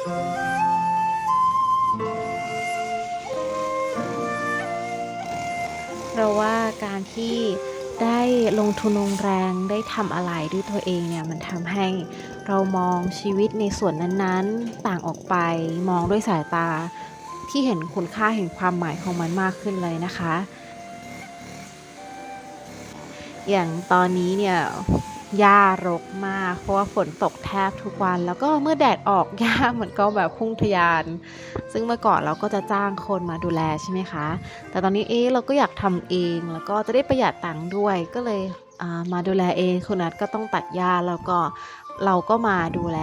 เราว่าการที่ได้ลงทุนลงแรงได้ทำอะไรด้วยตัวเองเนี่ยมันทำให้เรามองชีวิตในส่วนนั้นๆ ต่างออกไป มองด้วยสายตาที่เห็นคุณค่าเห็นความหมายของมันมากขึ้นเลยนะคะ อย่างตอนนี้เนี่ย หญ้ารกมาก เพราะว่าฝนตกแทบทุกวัน แล้วก็เมื่อแดดออกหญ้ามันก็แบบพุ่งทะยาน ซึ่งเมื่อก่อนเราก็จะจ้างคนมาดูแลใช่ไหมคะ แต่ตอนนี้เอ๊เราก็อยากทำเอง แล้วก็จะได้ประหยัดตังค์ด้วย ก็เลยมาดูแลเองคุณนัทก็ต้องตัดหญ้าแล้วก็เราก็มาดูแล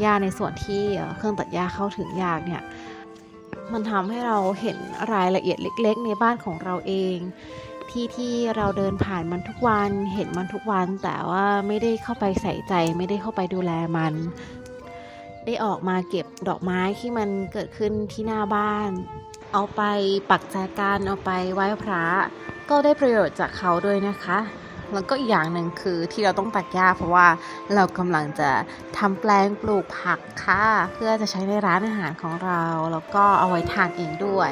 หญ้าในส่วนที่เอ่อเครื่องตัดหญ้าเข้าถึงยากเนี่ยมันทำให้เราเห็นรายละเอียดเล็ก ๆ ในบ้านของเราเอง ที่ที่เราเดินผ่านมันทุกวัน เห็นมันทุกวัน แต่ว่าไม่ได้เข้าไปใส่ใจ ไม่ได้เข้าไปดูแลมัน ได้ออกมาเก็บดอกไม้ที่มันเกิดขึ้นที่หน้าบ้าน เอาไปปักแจกันเอาไปไหว้พระ ก็ได้ประโยชน์จากเขาด้วยนะคะ แล้วก็อีกอย่างหนึ่งคือที่เราต้องตัดหญ้าเพราะว่าเรากำลังจะทำแปลงปลูกผักค่ะ เพื่อจะใช้ในร้านอาหารของเรา แล้วก็เอาไว้ทานเองด้วย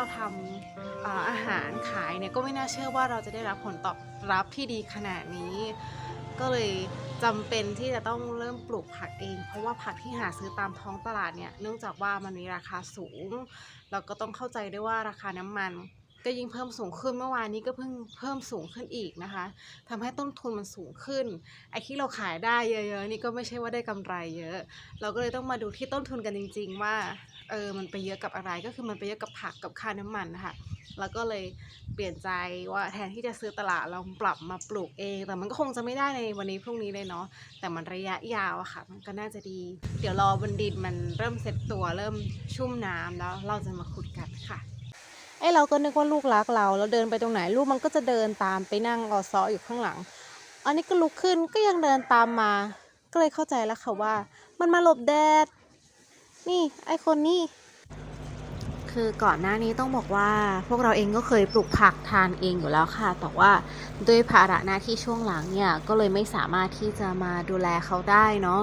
เราทำอาอาหารขายเนี่ยก็ไม่น่าเชื่อว่าเราจะได้รับผลตอบรับที่ดีขนาดนี้ ก็เลยจำเป็นที่จะต้องเริ่มปลูกผักเอง เพราะว่าผักที่หาซื้อตามท้องตลาดเนี่ยเนื่องจากว่ามันมีราคาสูง เราก็ต้องเข้าใจด้วยว่าราคาน้ำมันก็ยิ่งเพิ่มสูงขึ้นเมื่อวานนี้ก็เพิ่งเพิ่มสูงขึ้นอีกนะคะทำให้ต้นทุนมันสูงขึ้นไอ้ที่เราขายได้เยอะๆนี่ก็ไม่ใช่ว่าได้กำไรเยอะ เราก็เลยต้องมาดูที่ต้นทุนกันจริง ๆ ว่า เออมันไปเยอะกับอะไรก็คือมันไปเยอะกับผักกับค่าน้ำมันนะคะแล้วก็เลยเปลี่ยนใจว่าแทนที่จะซื้อตลาดเราปรับมาปลูกเอง แต่มันก็คงจะไม่ได้ในวันนี้พรุ่งนี้เลยเนาะแต่มันระยะยาวอะค่ะ มันก็น่าจะดี เดี๋ยวรอบนดินมันเริ่มเซ็ตตัวเริ่มชุ่มน้ำแล้วเราจะมาขุดกันค่ะไอเราก็นึกว่าลูกรักเราเราเดินไปตรงไหนลูกมันก็จะเดินตามไปนั่งออซออยู่ข้างหลัง อันนี้ก็ลุกขึ้นก็ยังเดินตามมา ก็เลยเข้าใจแล้วค่ะว่า มันมาหลบแดด นี่ไอคนนี่คือก่อนหน้านี้ต้องบอกว่าพวกเราเองก็เคยปลูกผักทานเองอยู่แล้วค่ะ แต่ว่าด้วยภาระหน้าที่ช่วงหลังเนี่ยก็เลยไม่สามารถที่จะมาดูแลเขาได้เนาะ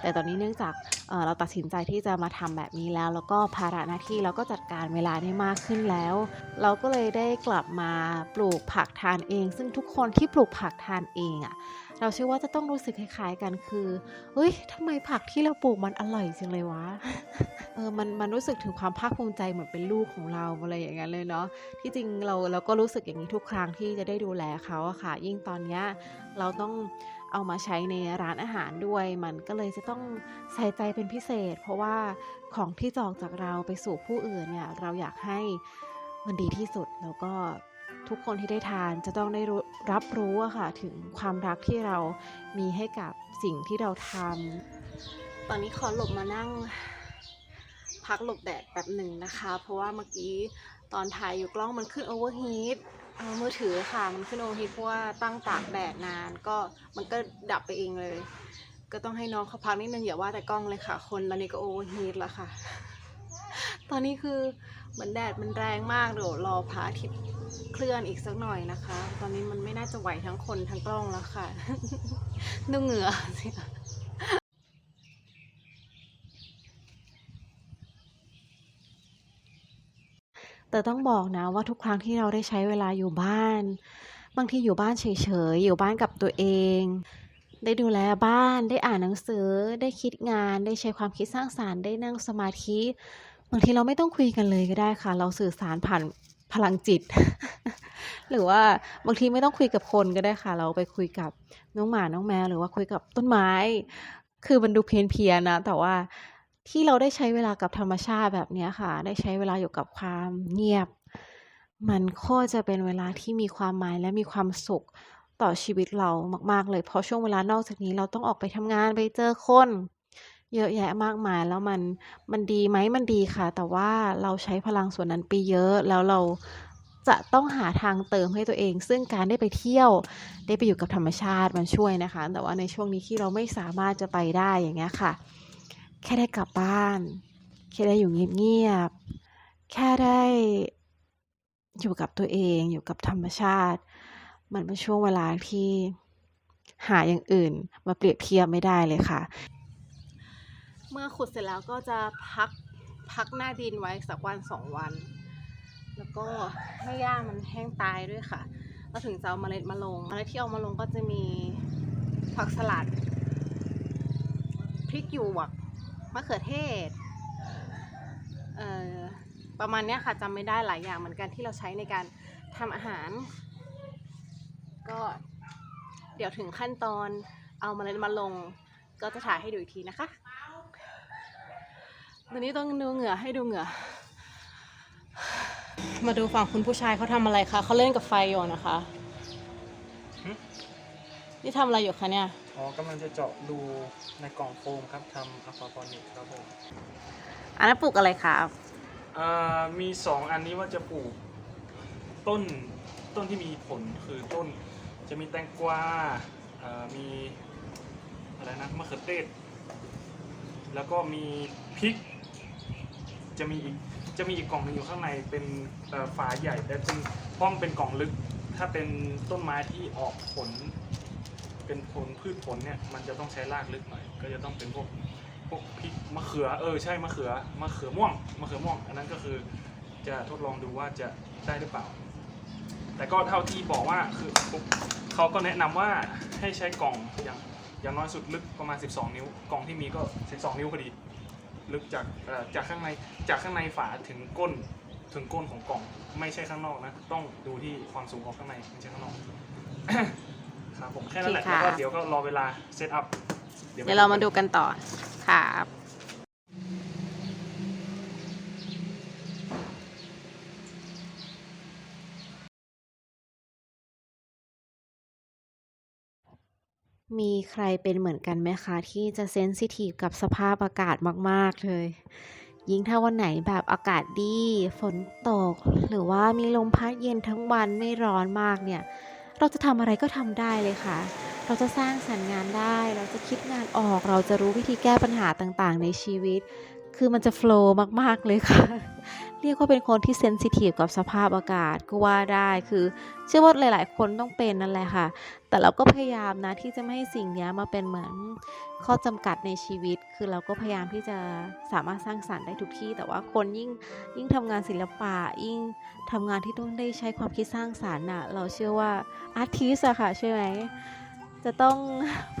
แต่ตอนนี้เนื่องจากเเราตัดสินใจที่จะมาทำแบบนี้แล้ว แล้วก็ภาระหน้าที่เราก็จัดการเวลาได้มากขึ้นแล้ว เราก็เลยได้กลับมาปลูกผักทานเอง ซึ่งทุกคนที่ปลูกผักทานเองอะ่ะ เราเชื่อว่าจะต้องรู้สึกคล้ายๆกันคือเฮ้ยทำไมผักที่เราปลูกมันอร่อยจังเลยวะเออมันมันรู้สึกถึงความภาคภูมิใจเหมือนเป็นลูกของเราอะไรอย่างเงี้ยเลยเนาะที่จริงเราเราก็รู้สึกอย่างนี้ทุกครั้งที่จะได้ดูแลเขาอะค่ะ ยิ่งตอนเนี้ยเราต้องเอามาใช้ในร้านอาหารด้วย มันก็เลยจะต้องใส่ใจเป็นพิเศษ เพราะว่าของที่จอกจากเราไปสู่ผู้อื่นเนี่ยเราอยากให้มันดีที่สุดแล้วก็ ทุกคนที่ได้ทานจะต้องได้รับรู้อะค่ะถึงความรักที่เรามีให้กับสิ่งที่เราทำตอนนี้ขอหลบมานั่งพักหลบแดดแบบหนึ่งนะคะ เพราะว่าเมื่อกี้ตอนถ่ายอยู่กล้องมันขึ้นโอเวอร์ฮีทเอามือถือค่ะ มันขึ้นโอเวอร์ฮีทเพราะว่าตั้งตากแดดนานก็มันก็ดับไปเองเลย ก็ต้องให้น้องเขาพักนิดนึงอย่าว่าแต่กล้องเลยค่ะ คนตอนนี้ก็โอเวอร์ฮีทแล้วค่ะ ตอนนี้คือเหมือนแดดมันแรงมากเดี๋ยวรอพระอาทิตย์เคลื่อนอีกสักหน่อยนะคะ ตอนนี้มันไม่น่าจะไหวทั้งคนทั้งกล้องแล้วค่ะดูเหงื่อสิแต่ต้องบอกนะว่าทุกครั้งที่เราได้ใช้เวลาอยู่บ้าน บางทีอยู่บ้านเฉยๆ อยู่บ้านกับตัวเอง ได้ดูแลบ้านได้อ่านหนังสือ ได้คิดงาน ได้ใช้ความคิดสร้างสรรค์ได้นั่งสมาธิ บางทีเราไม่ต้องคุยกันเลยก็ได้ค่ะ เราสื่อสารผ่านพลังจิต หรือว่าบางทีไม่ต้องคุยกับคนก็ได้ค่ะ เราไปคุยกับน้องหมาน้องแมวหรือว่าคุยกับต้นไม้ คือมันดูเพี้ยนๆนะแต่ว่าที่เราได้ใช้เวลากับธรรมชาติแบบนี้ค่ะ ได้ใช้เวลาอยู่กับความเงียบ มันโคจะเป็นเวลาที่มีความหมายและมีความสุขต่อชีวิตเรามาก ๆ เลย เพราะช่วงเวลานอกจากนี้เราต้องออกไปทำงานไปเจอคน เยอะแยะมากมายแล้วมันมันดีไหมมันดีค่ะ แต่ว่าเราใช้พลังส่วนนั้นไปเยอะแล้วเราจะต้องหาทางเติมให้ตัวเอง ซึ่งการได้ไปเที่ยวได้ไปอยู่กับธรรมชาติมันช่วยนะคะ แต่ว่าในช่วงนี้ที่เราไม่สามารถจะไปได้อย่างเงี้ยค่ะ แค่ได้กลับบ้าน แค่ได้อยู่เงียบๆแค่ได้อยู่กับตัวเองอยู่กับธรรมชาติ มันเป็นช่วงเวลาที่หาอย่างอื่น มาเปรียบเทียบไม่ได้เลยค่ะ มื่อขุดเสร็จแล้วก็จะพักพักหน้าดินไว้สักวัน2วัน แล้วก็ให้หญ้ามันแห้งตายด้วยค่ะเราถึงจะเอาเมล็ดมาลงเมล็ดที่เอามาลงก็จะมีผักสลัดพริกหยวกมะเขือเทศเอ่อประมาณนี้ค่ะจำไม่ได้หลายอย่างเหมือนกันที่เราใช้ในการทำอาหาร ก็เดี๋ยวถึงขั้นตอนเอาเมล็ดมาลง ก็จะถ่ายให้ดูอีกทีนะคะ วันนี้ต้องดูเหงื่อให้ดูเหงื่อ มาดูฝั่งคุณผู้ชายเขาทำอะไรคะเขาเล่นกับไฟอยู่นะคะ หึ นี่ทำอะไรอยู่คะเนี่ย อ๋อกำลังจะเจาะรูในกล่องโฟมครับทำอะควาพอนิกครับผมอันนั้นปลูกอะไรคะอ่ามีสองอันนี้ว่าจะปลูกต้นต้นที่มีผลคือต้น จะมีแตงกวาอ่ามีอะไรนะมะเขือเทศ แล้วก็มีพริก จะมีอีกจะมีอีกกล่องหนึงอยู่ข้างในเป็นเอ่อฝาใหญ่แต่เป็นเพราะมันเป็นกล่องลึก ถ้าเป็นต้นไม้ที่ออกผล เป็นผลพืชผลเนี่ยมันจะต้องใช้รากลึกหน่อย ก็จะต้องเป็นพวกพวกพริกมะเขือเออใช่มะเขือมะเขือม่วงมะเขือม่วง อันนั้นก็คือจะทดลองดูว่าจะได้หรือเปล่า แต่ก็เท่าที่บอกว่าคือเขาก็แนะนำว่าให้ใช้กล่องอย่างอย่างน้อยสุดลึกประมาณ 12 นิ้ว กล่องที่มีก็ 12 นิ้วพอดี ลึกจากเอ่อจากข้างในจากข้างในฝาถึงก้นถึงก้นของกล่อง ไม่ใช่ข้างนอกนะ ต้องดูที่ความสูงของข้างในไม่ใช่ข้างนอกครับผมแค่นั้นแหละโอเคค่ะแล้วก็เดี๋ยวก็รอเวลาเซตอัพเดี๋ยวเรามาดูกันต่อครับ มีใครเป็นเหมือนกันไหมคะ ที่จะเซนซิทีฟกับสภาพอากาศมาก ๆ เลย ยิ่งถ้าวันไหนแบบอากาศดี ฝนตก หรือว่ามีลมพัดเย็นทั้งวันไม่ร้อนมากเนี่ย เราจะทำอะไรก็ทำได้เลยค่ะ เราจะสร้างสรรค์งานได้ เราจะคิดงานออก เราจะรู้วิธีแก้ปัญหาต่างๆ ในชีวิต คือมันจะโฟล์มาก ๆ เลยค่ะ เรียกว่าเป็นคนที่เซนซิทีฟกับสภาพอากาศก็ว่าได้คือ เชื่อว่าหลาย ๆ คนต้องเป็นนั่นแหละค่ะ แต่เราก็พยายามนะที่จะไม่ให้สิ่งนี้มาเป็นเหมือนข้อจำกัดในชีวิต คือเราก็พยายามที่จะสามารถสร้างสรรค์ได้ทุกที่ แต่ว่าคนยิ่งยิ่งทำงานศิลปะยิ่งทำงานที่ต้องได้ใช้ความคิดสร้างสรรค์น่ะเราเชื่อว่าอาร์ติสอะค่ะใช่ไหม จะต้อง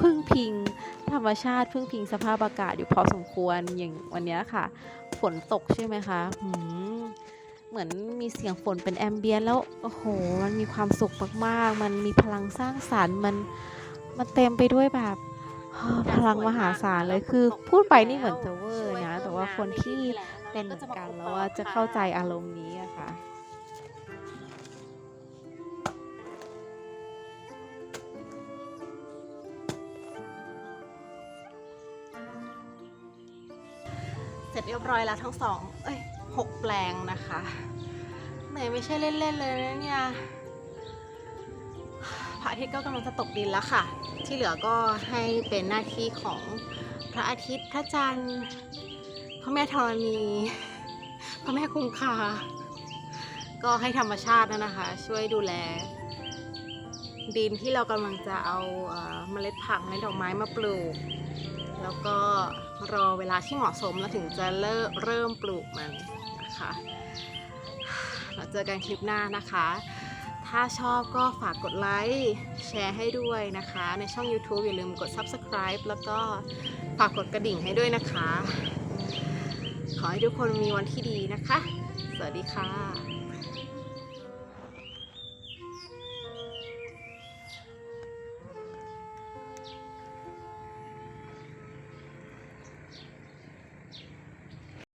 พึ่งพิงธรรมชาติพึ่งพิงสภาพอากาศอยู่พอสมควรอย่างวันนี้ค่ะ ฝนตกใช่ไหมคะหมเหมือนมีเสียงฝนเป็นแอมเบียนแล้วโอ้โห มันมีความสุขมากๆ มันมีพลังสร้างสรรค์มันมันเต็มไปด้วยแบบพลังมหาศาลเลยคือ พูดไปนี่เหมือนจะเวอร์นะแต่ว่าคนที่เป็นเหมือนกันแล้วว่าจะเข้าใจอารมณ์นี้อะค่ะ ยบร้อยแล้วทั้งสองเอ้ยหกแปลงนะคะเหนื่อยไม่ใช่เล่นๆเลยนะเนี่ยพระอาทิตย์ก็กำลังจะตกดินแล้วค่ะ ที่เหลือก็ให้เป็นหน้าที่ของพระอาทิตย์พระจันทร์พระแม่ธรณีพระแม่คงคาก็ให้ธรรมชาตินะนะคะ ช่วยดูแล ดินที่เรากำลังจะเอาเอ่อเมล็ดผักเมล็ดดอกไม้มาปลูก แล้วก็รอเวลาที่เหมาะสมแล้วถึงจะเริ่มเริ่มปลูกมันนะคะเราเจอกันคลิปหน้านะคะ ถ้าชอบก็ฝากกดไลค์แชร์ให้ด้วยนะคะ ในช่อง YouTube อย่าลืมกด Subscribe แล้วก็ฝากกดกระดิ่งให้ด้วยนะคะ ขอให้ทุกคนมีวันที่ดีนะคะ สวัสดีค่ะ